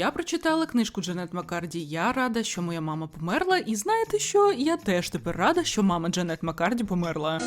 Я прочитала книжку Джанет Маккарді. Я рада, що моя мама померла. І знаєте що? Я теж тепер рада, що мама Джанет Маккарді померла.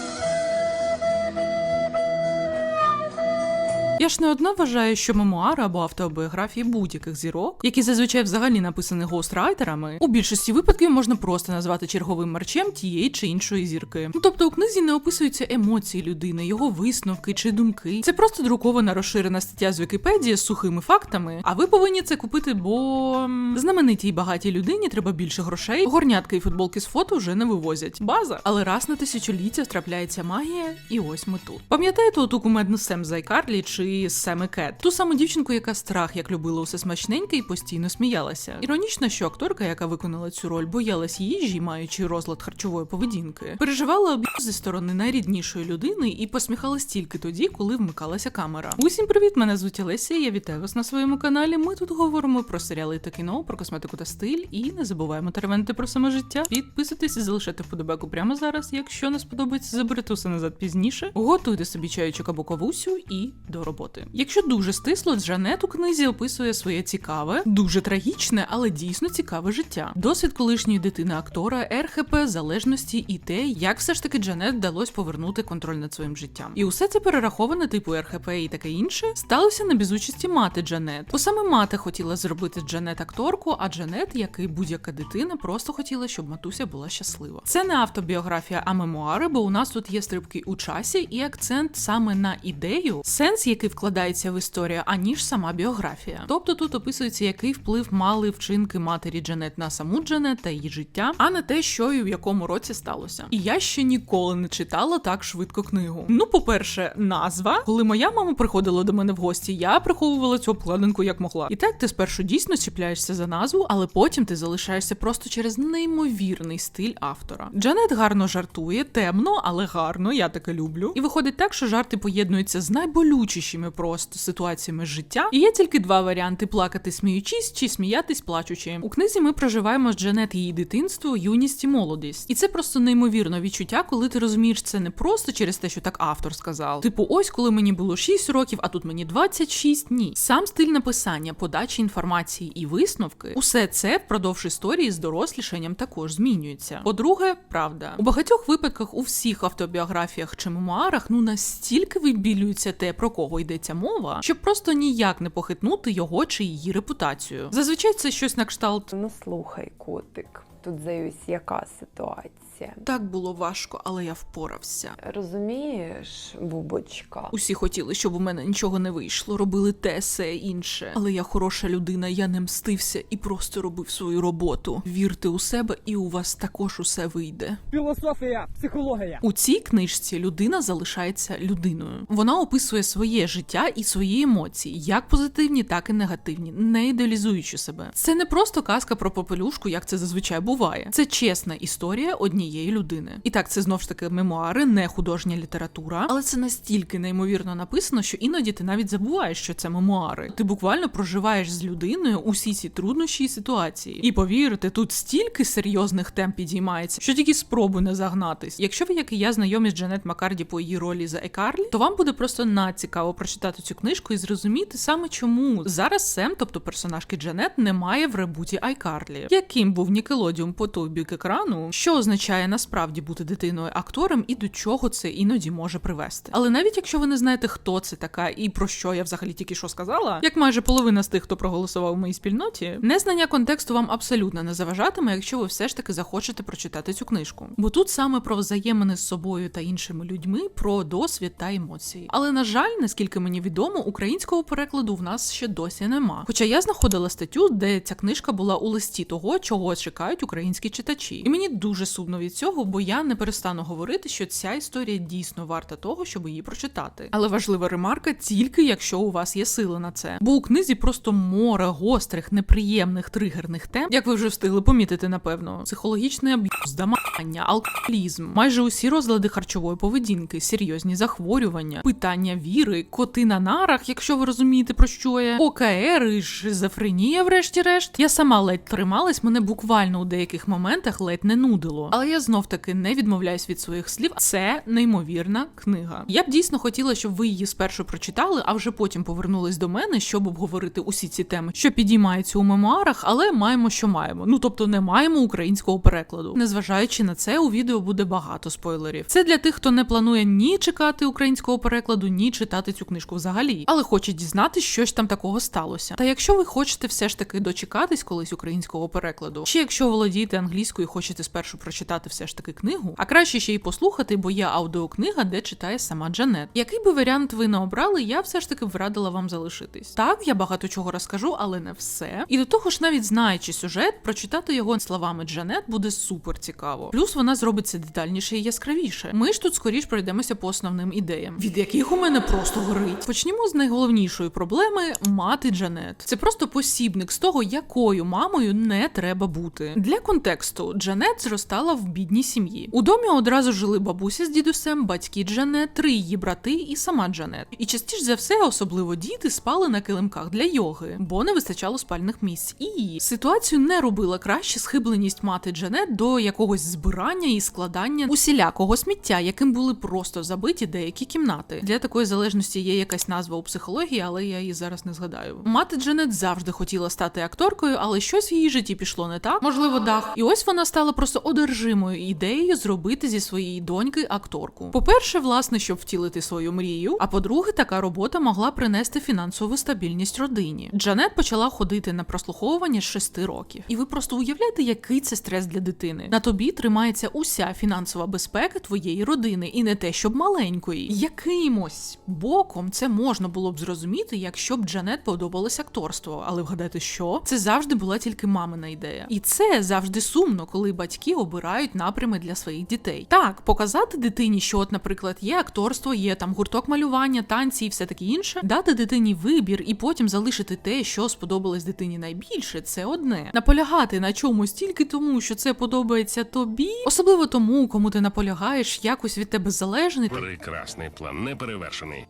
Я ж не одна вважаю, що мемуари або автобіографії будь-яких зірок, які зазвичай взагалі написані гострайтерами, у більшості випадків можна просто назвати черговим марчем тієї чи іншої зірки. Ну тобто у книзі не описуються емоції людини, його висновки чи думки. Це просто друкована розширена стаття з Вікіпедії з сухими фактами. А ви повинні це купити, бо знаменитій багатій людині треба більше грошей. Горнятки і футболки з фото вже не вивозять. База. Але раз на тисячоліття трапляється магія, і ось ми тут. Пам'ятаєте оту кумедну Сем Зайкарлі чи Семи Кет? Ту саму дівчинку, яка страх як любила усе смачненьке і постійно сміялася. Іронічно, що акторка, яка виконала цю роль, боялась їжі, маючи розлад харчової поведінки, переживала об'єкт зі сторони найріднішої людини і посміхалась тільки тоді, коли вмикалася камера. Усім привіт! Мене звуть Олеся. Я вітаю вас на своєму каналі. Ми тут говоримо про серіали та кіно, про косметику та стиль, і не забуваємо теревенити про саме життя. Підписуйтесь і залишайте вподобайку прямо зараз. Якщо не сподобається, заберете усе назад пізніше. Готуйте собі чайочок або кавусю і до роботи. Якщо дуже стисло, Джанет у книзі описує своє цікаве, дуже трагічне, але дійсно цікаве життя. Досвід колишньої дитини актора, РХП, залежності і те, як все ж таки Джанет вдалося повернути контроль над своїм життям. І усе це перераховане типу РХП і таке інше сталося на безучасті мати Джанет. Бо саме мати хотіла зробити Джанет акторку, а Джанет, як і будь-яка дитина, просто хотіла, щоб матуся була щаслива. Це не автобіографія, а мемуари, бо у нас тут є стрибки у часі і акцент саме на ідею, сенс, який вкладається в історію, аніж сама біографія. Тобто тут описується, який вплив мали вчинки матері Джанет на саму Джанет та її життя, а не те, що і в якому році сталося. І я ще ніколи не читала так швидко книгу. Ну, по-перше, назва. Коли моя мама приходила до мене в гості, я приховувала цю обкладинку як могла. І так ти спершу дійсно чіпляєшся за назву, але потім ти залишаєшся просто через неймовірний стиль автора. Джанет гарно жартує, темно, але гарно, я таке люблю. І виходить так, що жарти поєднуються з найболючішими просто ситуаціями життя. І є тільки два варіанти: плакати сміючись чи сміятись плачучи. У книзі ми проживаємо з Джанет її дитинство, юність і молодість. І це просто неймовірне відчуття, коли ти розумієш це не просто через те, що так автор сказав. Типу, ось коли мені було 6 років, а тут мені 26. Ні. Сам стиль написання, подачі інформації і висновки, усе це впродовж історії з дорослішанням також змінюється. По-друге, правда, у багатьох випадках у всіх автобіографіях чи мемуарах ну настільки вибілюється те, про кого йдеться мова, щоб просто ніяк не похитнути його чи її репутацію. Зазвичай це щось на кшталт. Ну слухай, котик, тут заюсь, яка ситуація? Так було важко, але я впорався. Розумієш, бубочка? Усі хотіли, щоб у мене нічого не вийшло, робили те, се інше. Але я хороша людина, я не мстився і просто робив свою роботу. Вірте у себе, і у вас також усе вийде. Філософія, психологія. У цій книжці людина залишається людиною. Вона описує своє життя і свої емоції, як позитивні, так і негативні, не ідеалізуючи себе. Це не просто казка про попелюшку, як це зазвичай буває. Це чесна історія однієї людини. І так, це знов ж таки мемуари, не художня література, але це настільки неймовірно написано, що іноді ти навіть забуваєш, що це мемуари. Ти буквально проживаєш з людиною усі ці труднощі і ситуації. І повірте, тут стільки серйозних тем підіймається, що тільки спробуй не загнатись. Якщо ви, як і я, знайомі з Джанет Маккарді по її ролі за Екарлі, то вам буде просто націкаво прочитати цю книжку і зрозуміти саме чому зараз Сем, тобто персонажки Джанет, немає в ребуті Айкарлі. Яким був Нікелодіум по той бік екрану, що означає насправді бути дитиною актором і до чого це іноді може привести. Але навіть якщо ви не знаєте, хто це така і про що я взагалі тільки що сказала, як майже половина з тих, хто проголосував у моїй спільноті, незнання контексту вам абсолютно не заважатиме, якщо ви все ж таки захочете прочитати цю книжку. Бо тут саме про взаємини з собою та іншими людьми, про досвід та емоції. Але на жаль, наскільки мені відомо, українського перекладу в нас ще досі нема. Хоча я знаходила статтю, де ця книжка була у листі того, чого чекають українські читачі, і мені дуже сумно від цього, бо я не перестану говорити, що ця історія дійсно варта того, щоб її прочитати. Але важлива ремарка тільки якщо у вас є сили на це. Бо у книзі просто море гострих, неприємних тригерних тем, як ви вже встигли помітити, напевно, психологічний аб'юз, дамагання, алкоголізм, майже усі розлади харчової поведінки, серйозні захворювання, питання віри, коти на нарах, якщо ви розумієте про що я, ОКР і шизофренія, врешті-решт. Я сама ледь трималась, мене буквально у деяких моментах ледь не нудило. Але я знов таки не відмовляюсь від своїх слів. Це неймовірна книга. Я б дійсно хотіла, щоб ви її спершу прочитали, а вже потім повернулись до мене, щоб обговорити усі ці теми, що підіймаються у мемуарах, але маємо, що маємо. Ну тобто не маємо українського перекладу. Незважаючи на це, у відео буде багато спойлерів. Це для тих, хто не планує ні чекати українського перекладу, ні читати цю книжку взагалі, але хоче дізнатися, що ж там такого сталося. Та якщо ви хочете все ж таки дочекатись колись українського перекладу, чи якщо володієте англійською і хочете спершу прочитати все ж таки книгу, а краще ще й послухати, бо є аудіокнига, де читає сама Джанет. Який би варіант ви не обрали, я все ж таки врадила вам залишитись. Так, я багато чого розкажу, але не все. І до того ж, навіть знаючи сюжет, прочитати його словами Джанет буде супер цікаво. Плюс вона зробить це детальніше і яскравіше. Ми ж тут скоріш пройдемося по основним ідеям, від яких у мене просто горить. Почнімо з найголовнішої проблеми мати Джанет. Це просто посібник з того, якою мамою не треба бути. Для контексту Джанет зростала в бідній сім'ї. У домі одразу жили бабуся з дідусем, батьки Джанет, три її брати і сама Джанет. І частіше за все, особливо діти, спали на килимках для йоги, бо не вистачало спальних місць. І ситуацію не робила краще схибленість мати Джанет до якогось збирання і складання усілякого сміття, яким були просто забиті деякі кімнати. Для такої залежності є якась назва у психології, але я її зараз не згадаю. Мати Джанет завжди хотіла стати акторкою, але щось в її житті пішло не так. Можливо, дах. І ось вона стала просто одержимою ідеєю зробити зі своєї доньки акторку. По-перше, власне, щоб втілити свою мрію. А по-друге, така робота могла принести фінансову стабільність родині. Джанет почала ходити на прослуховування з 6 років. І ви просто уявляєте, який це стрес для дитини. На тобі тримається уся фінансова безпека твоєї родини, і не те, щоб маленької. Якимось боком це можна було б зрозуміти, якщо б Джанет подобалось акторство. Але вгадайте, що це завжди була тільки мамина ідея. І це завжди сумно, коли батьки обирають напрями для своїх дітей. Так, показати дитині, що, от, наприклад, є акторство, є там гурток малювання, танці і все таке інше, дати дитині вибір і потім залишити те, що сподобалось дитині найбільше, це одне. Наполягати на чомусь тільки тому, що це подобається тобі, особливо тому, кому ти наполягаєш, якось від тебе залежний. Прекрасний план, неперевершений.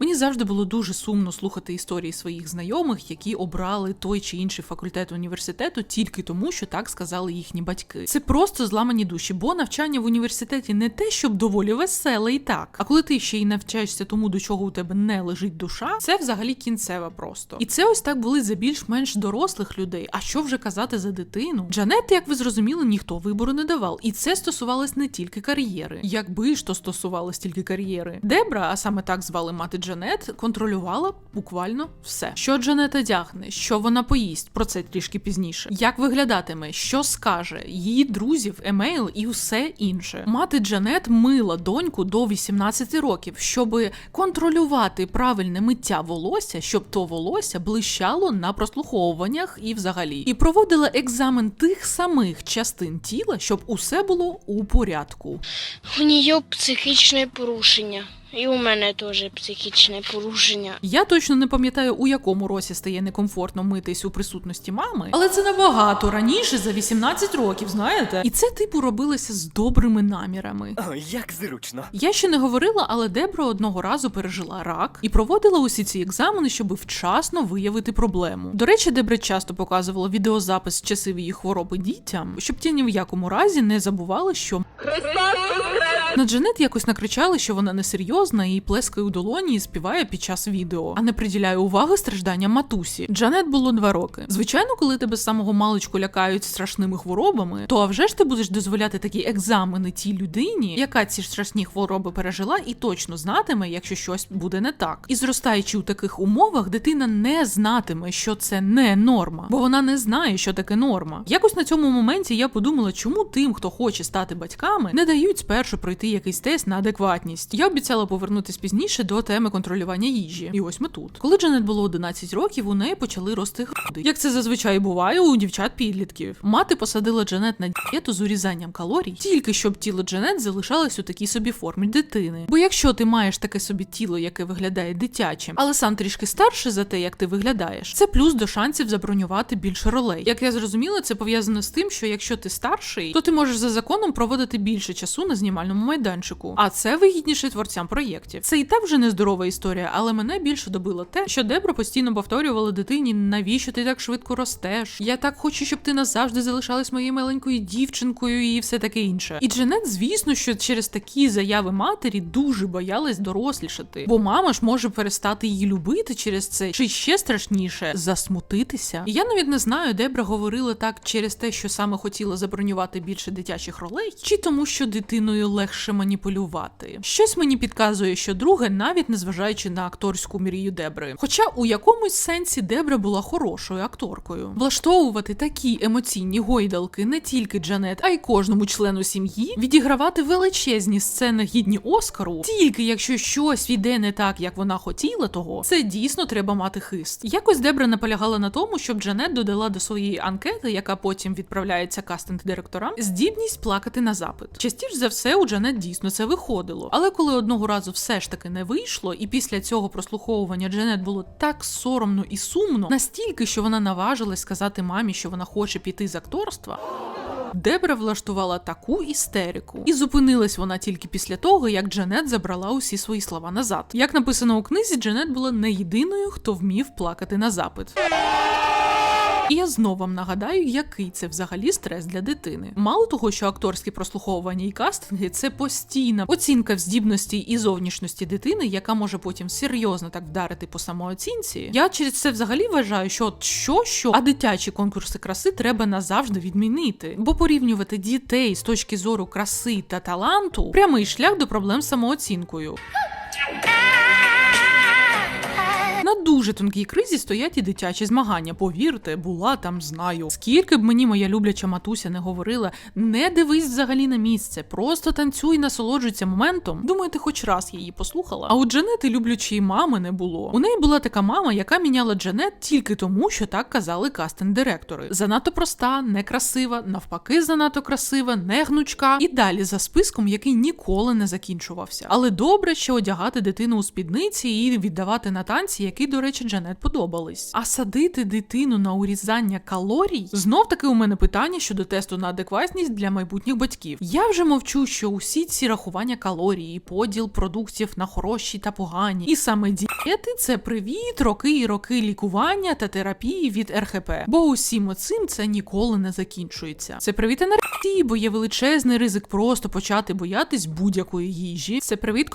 Мені завжди було дуже сумно слухати історії своїх знайомих, які обрали той чи інший факультет університету тільки тому, що так сказали їхні батьки. Це просто зламані душі, бо навчання в університеті не те, щоб доволі веселе і так. А коли ти ще й навчаєшся тому, до чого у тебе не лежить душа, це взагалі кінцева просто. І це ось так були за більш-менш дорослих людей. А що вже казати за дитину? Джанет, як ви зрозуміли, ніхто вибору не давав. І це стосувалось не тільки кар'єри. Якби ж то стосувалось тільки кар'єри. Дебра, а саме так звали мати Джанет, контролювала буквально все. Що Джанет одягне, що вона поїсть, про це трішки пізніше. Як виглядатиме, що скаже, її друзів, емейл і усе інше. Мати Джанет мила доньку до 18 років, щоб контролювати правильне миття волосся, щоб то волосся блищало на прослуховуваннях і взагалі. І проводила екзамен тих самих частин тіла, щоб усе було у порядку. У нее психічне порушення. І у мене теж психічне порушення. Я точно не пам'ятаю, у якому році стає некомфортно митись у присутності мами, але це набагато раніше за 18 років, знаєте? І це типу робилося з добрими намірами. О, як зручно. Я ще не говорила, але Дебра одного разу пережила рак і проводила усі ці екзамени, щоб вчасно виявити проблему. До речі, Дебра часто показувала відеозапис з часів її хвороби дітям, щоб ті ні в якому разі не забували, що на Джанет якось накричали, що вона несерйозна і плескає у долоні і співає під час відео, а не приділяє уваги стражданням матусі. Джанет було два роки. Звичайно, коли тебе з самого маличку лякають страшними хворобами, то а вже ж ти будеш дозволяти такі екзамени тій людині, яка ці страшні хвороби пережила, і точно знатиме, якщо щось буде не так. І зростаючи у таких умовах, дитина не знатиме, що це не норма, бо вона не знає, що таке норма. Якось на цьому моменті я подумала, чому тим, хто хоче стати батьками, не дають спершу пройти якийсь тест на адекватність. Я обіцяла повернутись пізніше до теми контролювання їжі. І ось ми тут. Коли Джанет було 11 років, у неї почали рости груди. Як це зазвичай буває у дівчат-підлітків. Мати посадила Джанет на дієту з урізанням калорій, тільки щоб тіло Джанет залишалось у такій собі формі дитини. Бо якщо ти маєш таке собі тіло, яке виглядає дитячим, але сам трішки старше за те, як ти виглядаєш, це плюс до шансів забронювати більше ролей. Як я зрозуміла, це пов'язано з тим, що якщо ти старший, то ти можеш за законом проводити більше часу на знімальному майданчику, а це вигідніше творцям проєктів. Це і так вже нездорова історія, але мене більше добило те, що Дебра постійно повторювала дитині, навіщо ти так швидко ростеш? Я так хочу, щоб ти назавжди залишалась моєю маленькою дівчинкою і все таке інше. І Джанет, звісно, що через такі заяви матері дуже боялась дорослішати, бо мама ж може перестати її любити через це, чи ще страшніше засмутитися. І я навіть не знаю, Дебра говорила так через те, що саме хотіла забронювати більше дитячих ролей, чи тому, що дитиною легше маніпулювати. Щось мені підказує, що друге, навіть незважаючи на акторську мрію Дебри. Хоча у якомусь сенсі Дебра була хорошою акторкою. Влаштовувати такі емоційні гойдалки не тільки Джанет, а й кожному члену сім'ї, відігравати величезні сцени гідні Оскару, тільки якщо щось йде не так, як вона хотіла того, це дійсно треба мати хист. Якось Дебра наполягала на тому, щоб Джанет додала до своєї анкети, яка потім відправляється кастинг-директорам, здібність плакати на запит. Частіше за все, у Джанет дійсно це виходило. Але коли одного разу все ж таки не вийшло, і після цього прослуховування Джанет було так соромно і сумно, настільки, що вона наважилась сказати мамі, що вона хоче піти з акторства. Дебра влаштувала таку істерику, і зупинилась вона тільки після того, як Джанет забрала усі свої слова назад. Як написано у книзі, Джанет була не єдиною, хто вмів плакати на запит. І я знову вам нагадаю, який це взагалі стрес для дитини. Мало того, що акторські прослуховування і кастинги це постійна оцінка в здібності і зовнішності дитини, яка може потім серйозно так вдарити по самооцінці. Я через це взагалі вважаю, що от що, що, а дитячі конкурси краси треба назавжди відмінити, бо порівнювати дітей з точки зору краси та таланту прямий шлях до проблем з самооцінкою. Дуже тонкій кризі стоять і дитячі змагання. Повірте, була там, знаю. Скільки б мені моя любляча матуся не говорила, не дивись взагалі на місце, просто танцюй, насолоджуйся моментом. Думаю, хоч раз її послухала. А у Джанети люблячої мами не було. У неї була така мама, яка міняла Джанет тільки тому, що так казали кастинг-директори. Занадто проста, некрасива, навпаки, занадто красива, не гнучка. І далі за списком, який ніколи не закінчувався. Але добре ще одягати дитину у спідниці і віддавати на танці, які, до речі, Джанет подобались. А садити дитину на урізання калорій знов таки у мене питання щодо тесту на адекватність для майбутніх батьків. Я вже мовчу, що усі ці рахування калорій, і поділ продуктів на хороші та погані, і саме дієти це привіт, роки і роки лікування та терапії від РХП. Бо усім оцим це ніколи не закінчується. Це привіт енергії, бо є величезний ризик просто почати боятись будь-якої їжі. Це привіт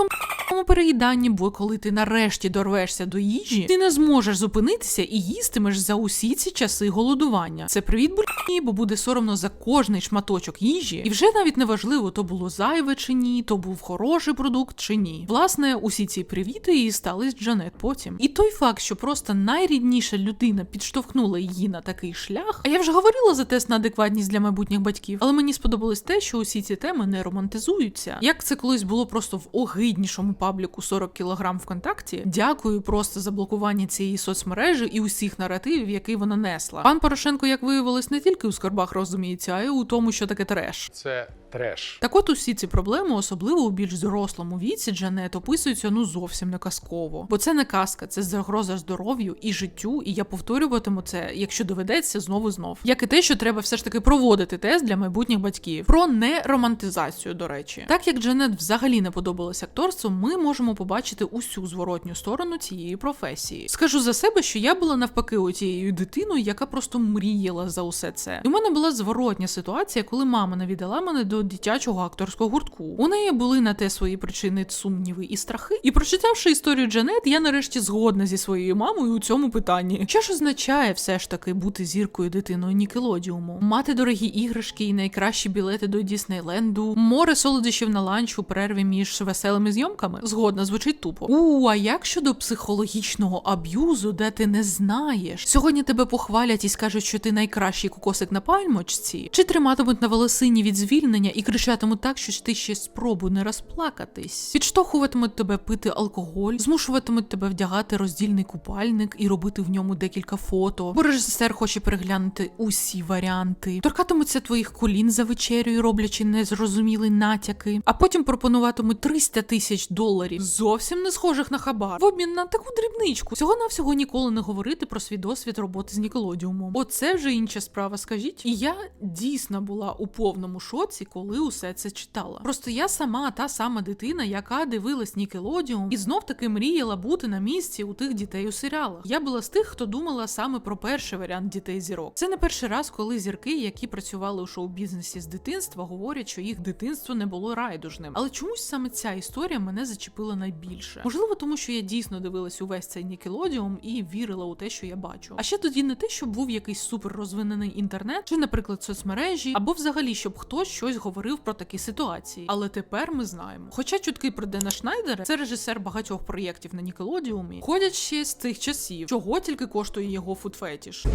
комп'ютерному переїданні, бо коли ти нарешті дорвешся до їжі, ти не зможеш зупинитися і їстимеш за усі ці часи голодування. Це привіт бульні, бо буде соромно за кожний шматочок їжі, і вже навіть не важливо, то було зайве чи ні, то був хороший продукт чи ні. Власне, усі ці привіти і стали з Джанет потім. І той факт, що просто найрідніша людина підштовхнула її на такий шлях. А я вже говорила за тест на адекватність для майбутніх батьків, але мені сподобалось те, що усі ці теми не романтизуються. Як це колись було просто в огиднішому пабліку 40 кг ВКонтакті. Дякую просто за блокування цієї соцмережі і усіх наративів, які вона несла. Пан Порошенко, як виявилось, не тільки у скарбах розуміється, а й у тому, що таке треш. Це треш. Так от усі ці проблеми, особливо у більш зрослому віці, Джанет описуються ну зовсім не казково. Бо це не казка, це загроза здоров'ю і життю, і я повторюватиму це, якщо доведеться, знову знов. Як і те, що треба все ж таки проводити тест для майбутніх батьків про неромантизацію, до речі. Так як Джанет взагалі не подобалось акторство, ми можемо побачити усю зворотню сторону цієї професії. Скажу за себе, що я була навпаки у тією дитиною, яка просто мріяла за усе це. І у мене була зворотня ситуація, коли мама не віддала мене до дитячого акторського гуртку. У неї були на те свої причини сумніви і страхи. І прочитавши історію Джанет, я нарешті згодна зі своєю мамою у цьому питанні. Що ж означає все ж таки бути зіркою дитиною Нікелодіуму, мати дорогі іграшки і найкращі білети до Діснейленду, море солодощів на ланч у перерві між веселими зйомками? Згодна, звучить тупо. У, а як щодо психологічного аб'юзу, де ти не знаєш? Сьогодні тебе похвалять і скажуть, що ти найкращий кокосик на пальмочці, чи триматимуть на волосині від звільнення і кричатимуть так, що ти ще спробуй не розплакатись, підштовхуватимуть тебе пити алкоголь, змушуватимуть тебе вдягати роздільний купальник і робити в ньому декілька фото. Бо режисер хоче переглянути усі варіанти, торкатимуться твоїх колін за вечерею, роблячи незрозумілі натяки, а потім пропонуватимуть 300 тисяч доларів, зовсім не схожих на хабар, в обмін на таку дрібничку. Всього навсього ніколи не говорити про свій досвід роботи з Нікелодіумом. Оце вже інша справа, скажіть. І я дійсно була у повному шоці, коли коли усе це читала. Просто я сама та сама дитина, яка дивилась Нікелодіум і знов таки мріяла бути на місці у тих дітей у серіалах. Я була з тих, хто думала саме про перший варіант дітей зірок. Це не перший раз, коли зірки, які працювали у шоу-бізнесі з дитинства, говорять, що їх дитинство не було райдужним. Але чомусь саме ця історія мене зачепила найбільше. Можливо, тому що я дійсно дивилась увесь цей Нікелодіум і вірила у те, що я бачу. А ще тоді не те, щоб був якийсь супер розвинений інтернет, чи, наприклад, соцмережі, або взагалі, щоб хтось щось говорив про такі ситуації. Але тепер ми знаємо. Хоча чутки про Дена Шнайдера, це режисер багатьох проєктів на Нікелодіумі, ходять ще з тих часів, чого тільки коштує його фудфетіш.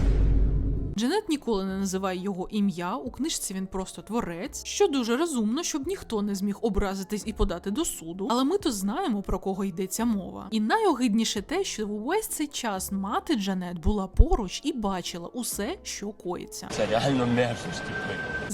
Джанет ніколи не називає його ім'я. У книжці він просто творець, що дуже розумно, щоб ніхто не зміг образитись і подати до суду. Але ми то знаємо про кого йдеться мова. І найогидніше те, що увесь цей час мати Джанет була поруч і бачила усе, що коїться. Це реально мерзості.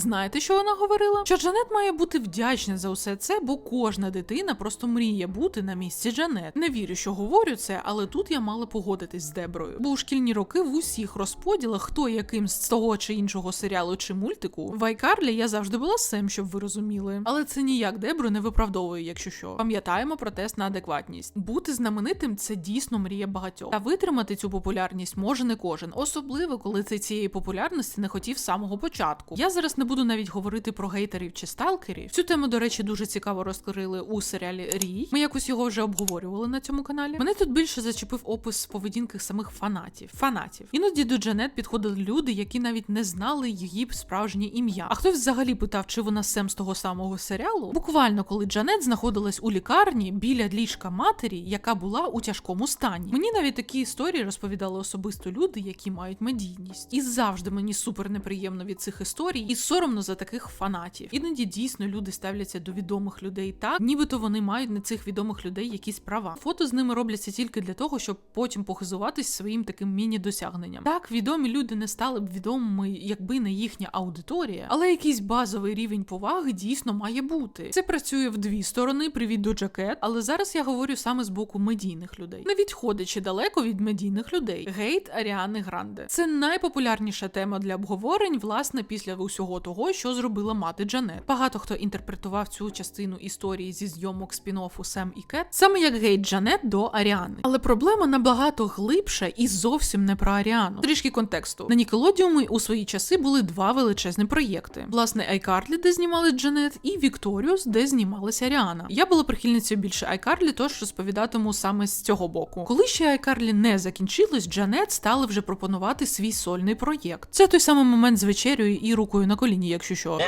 Знаєте, що вона говорила? Що Джанет має бути вдячна за усе це, бо кожна дитина просто мріє бути на місці Джанет. Не вірю, що говорю це, але тут я мала погодитись з Деброю. Бо у шкільні роки в усіх розподілах, хто яким з того чи іншого серіалу чи мультику, в Айкарлі я завжди була Сем, щоб ви розуміли. Але це ніяк Дебру не виправдовує, якщо що. Пам'ятаємо про тест на адекватність. Бути знаменитим це дійсно мрія багатьох. Та витримати цю популярність може не кожен, особливо коли ти цієї популярності не хотів з самого початку. Я зараз не буду навіть говорити про гейтерів чи сталкерів. Цю тему, до речі, дуже цікаво розкрили у серіалі Рій. Ми якось його вже обговорювали на цьому каналі. Мене тут більше зачепив опис поведінки самих фанатів. Фанатів. Іноді до Джанет підходили люди, які навіть не знали її справжнє ім'я. А хтось взагалі питав, чи вона Сем з того самого серіалу. Буквально, коли Джанет знаходилась у лікарні біля ліжка матері, яка була у тяжкому стані. Мені навіть такі історії розповідали особисто люди, які мають медійність. І завжди мені супер неприємно від цих історій, і соромно за таких фанатів. Іноді дійсно люди ставляться до відомих людей так, нібито вони мають на цих відомих людей якісь права. Фото з ними робляться тільки для того, щоб потім похизуватись своїм таким міні-досягненням. Так, відомі люди не стали б відомими, якби не їхня аудиторія, але якийсь базовий рівень поваги дійсно має бути. Це працює в дві сторони. Привіт до Джакет, але зараз я говорю саме з боку медійних людей, не відходячи далеко від медійних людей. Гейт Аріани Гранде. Це найпопулярніша тема для обговорень, власне, після усього того, що зробила мати Джанет. Багато хто інтерпретував цю частину історії зі зйомок спін-оффу Сем і Кет, саме як гейт Джанет до Аріани. Але проблема набагато глибша і зовсім не про Аріану. Трішки контексту. На Нікелодіумі у свої часи були два величезні проєкти: власне, Айкарлі, де знімали Джанет, і Вікторіус, де знімалася Аріана. Я була прихильницею більше Айкарлі, тож розповідатиму саме з цього боку. Коли ще Айкарлі не закінчилось, Джанет стали вже пропонувати свій сольний проєкт. Це той самий момент з вечерею і рукою на коліні, якщо що.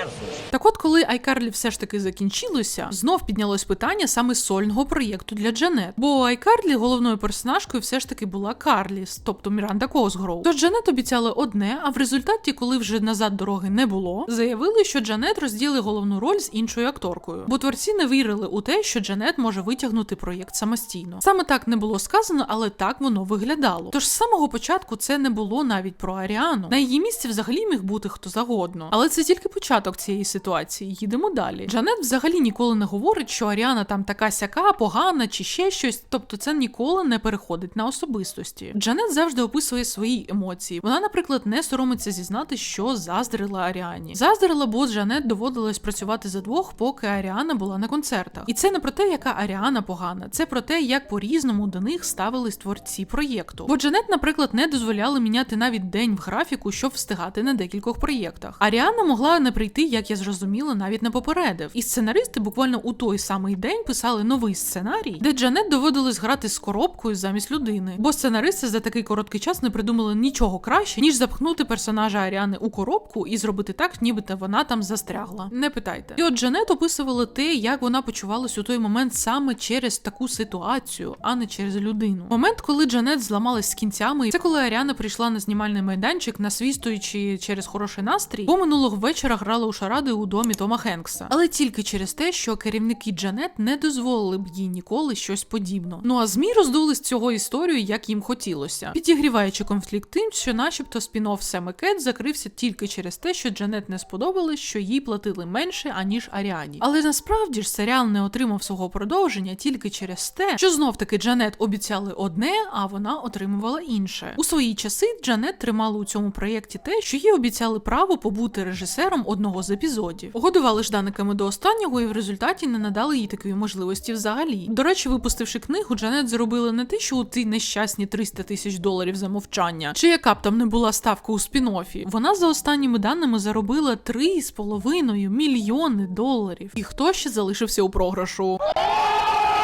Так от, коли Айкарлі все ж таки закінчилося, знов піднялось питання саме сольного проєкту для Джанет. Бо Айкарлі головною персонажкою все ж таки була Карліс, тобто Міранда Косгроу. Тож Джанет обіцяла одне, а в результаті, коли вже назад дороги не було, заявили, що Джанет розділи головну роль з іншою акторкою. Бо творці не вірили у те, що Джанет може витягнути проєкт самостійно. Саме так не було сказано, але так воно виглядало. Тож з самого початку це не було навіть про Аріану. На її місці взагалі міг бути хто завгодно. Але це тільки початок цієї ситуації. Їдемо далі. Джанет взагалі ніколи не говорить, що Аріана там така сяка, погана чи ще щось. Тобто це ніколи не переходить на особистості. Джанет завжди описує свої емоції. Вона, наприклад, не соромиться зізнати, що заздрила Аріані. Заздрила, бо Джанет доводилось працювати за двох, поки Аріана була на концертах. І це не про те, яка Аріана погана, це про те, як по-різному до них ставились творці проєкту. Бо Джанет, наприклад, не дозволяли міняти навіть день в графіку, щоб встигати на декількох проєктах. Аріана могла не прийти, як я зрозуміла, навіть не попередив. І сценаристи буквально у той самий день писали новий сценарій, де Джанет доводилось грати з коробкою замість людини. Бо сценаристи за такий короткий час не придумали нічого краще, ніж запхнути персонажа Аріани у коробку і зробити так, нібито вона там застрягла. Не питайте. І от Джанет описувала те, як вона почувалась у той момент саме через таку ситуацію, а не через людину. Момент, коли Джанет зламалась з кінцями, це коли Аріана прийшла на знімальний майданчик, насвістуючи через хороший настрій, бо минулого вечора грала у шаради у домі Тома Хенкса. Але тільки через те, що керівники Джанет не дозволили б їй ніколи щось подібне. Ну а змі роздули з цього історію, як їм хотілося, підігріваючи конфлікт тим, що, начебто, спін спін-офф Семи Кет закрився тільки через те, що Джанет не сподобалось, що їй платили менше, аніж Аріані. Але насправді ж серіал не отримав свого продовження тільки через те, що знов таки Джанет обіцяли одне, а вона отримувала інше. У свої часи Джанет тримала у цьому проєкті те, що їй обіцяли право побути режисером одного з епізодів. Годували жданиками до останнього і в результаті не надали їй такої можливості взагалі. До речі, випустивши книгу, Джанет зробила не те, що у ті нещасні 300 тисяч доларів за мовчання, чи яка б там не була ставка у спін-оффі. Вона за останніми даними заробила 3,5 мільйони доларів. І хто ще залишився у програшу?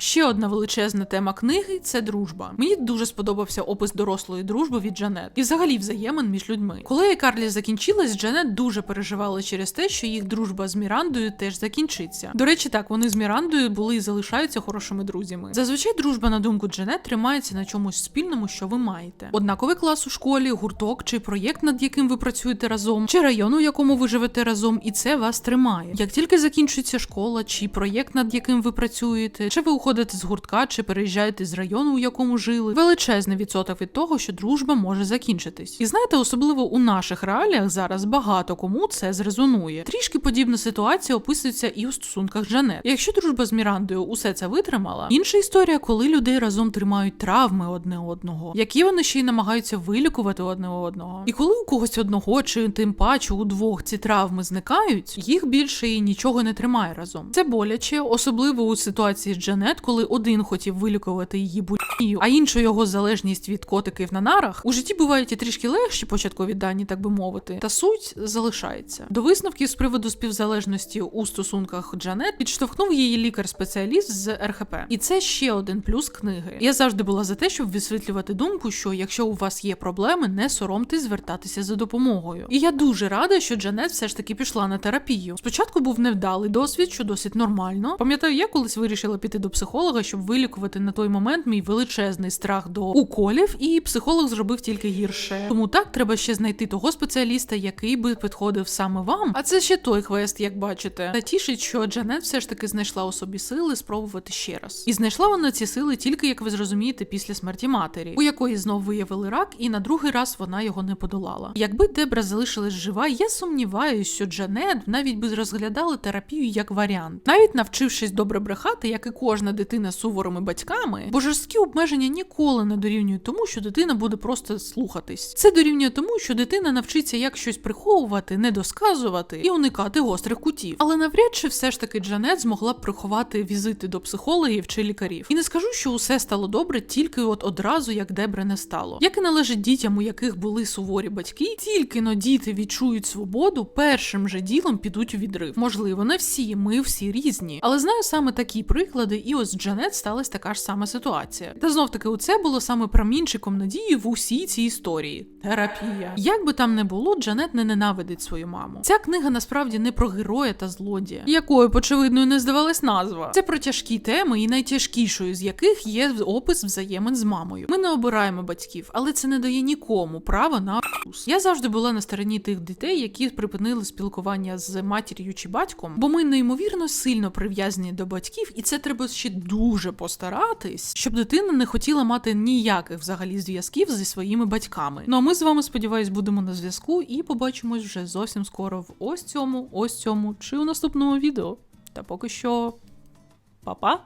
Ще одна величезна тема книги це дружба. Мені дуже сподобався опис дорослої дружби від Джанет і взагалі взаємин між людьми. Коли Карлі закінчилась, Джанет дуже переживала через те, що їх дружба з Мірандою теж закінчиться. До речі, так вони з Мірандою були і залишаються хорошими друзями. Зазвичай дружба, на думку Джанет, тримається на чомусь спільному, що ви маєте. Однаковий клас у школі, гурток чи проєкт, над яким ви працюєте разом, чи район, у якому ви живете разом, і це вас тримає. Як тільки закінчується школа, чи проєкт, над яким ви працюєте, чи ви уходите з гуртка, чи переїжджаєте з району, у якому жили, величезний відсоток від того, що дружба може закінчитись. І знаєте, особливо у наших реаліях зараз багато кому це зрезонує. Трішки подібна ситуація описується і у стосунках Джанет. Якщо дружба з Мірандою усе це витримала, інша історія, коли людей разом тримають травми одне одного, які вони ще й намагаються вилікувати одне одного. І коли у когось одного чи тим паче у двох ці травми зникають, їх більше і нічого не тримає разом. Це боляче, особливо у ситуації з Джанет, коли один хотів вилікувати її булію, а інший його залежність від котиків на нарах. У житті бувають і трішки легші початкові дані, так би мовити, та суть залишається. До висновків з приводу співзалежності у стосунках Джанет підштовхнув її лікар-спеціаліст з РХП. І це ще один плюс книги. Я завжди була за те, щоб висвітлювати думку, що якщо у вас є проблеми, не соромтесь звертатися за допомогою. І я дуже рада, що Джанет все ж таки пішла на терапію. Спочатку був невдалий досвід, що досить нормально. Пам'ятаю, я колись вирішила піти до психолога, щоб вилікувати на той момент мій величезний страх до уколів, і психолог зробив тільки гірше. Тому так треба ще знайти того спеціаліста, який би підходив саме вам. А це ще той квест, як бачите. Та тішить, що Джанет все ж таки знайшла у собі сили спробувати ще раз. І знайшла вона ці сили тільки, як ви зрозумієте, після смерті матері, у якої знов виявили рак, і на другий раз вона його не подолала. Якби Дебра залишилась жива, я сумніваюся, що Джанет навіть би розглядала терапію як варіант, навіть навчившись добре брехати, як і кожна дитина з суворими батьками, бо жорсткі обмеження ніколи не дорівнюють тому, що дитина буде просто слухатись. Це дорівнює тому, що дитина навчиться як щось приховувати, недосказувати і уникати гострих кутів. Але навряд чи все ж таки Джанет змогла б приховати візити до психологів чи лікарів. І не скажу, що усе стало добре тільки от одразу, як Дебре не стало. Як і належить дітям, у яких були суворі батьки, тільки но діти відчують свободу, першим же ділом підуть у відрив. Можливо, не всі, ми всі різні. Але знаю саме такі приклади, і ось з Джанет сталася така ж сама ситуація. Та знов таки, це було саме промінчиком надії в усій цій історії. Терапія. Як би там не було, Джанет не ненавидить свою маму. Ця книга насправді не про героя та злодія, якою очевидною не здавалась назва. Це про тяжкі теми, і найтяжкішою з яких є опис взаємин з мамою. Ми не обираємо батьків, але це не дає нікому права на вкус. Я завжди була на стороні тих дітей, які припинили спілкування з матір'ю чи батьком, бо ми неймовірно сильно прив'язані до батьків, і це треба ще дуже постаратись, щоб дитина не хотіла мати ніяких взагалі зв'язків зі своїми батьками. Ну а ми з вами сподіваюсь будемо на зв'язку і побачимось вже зовсім скоро в ось цьому, ось цьому чи у наступному відео. Та поки що, па-па!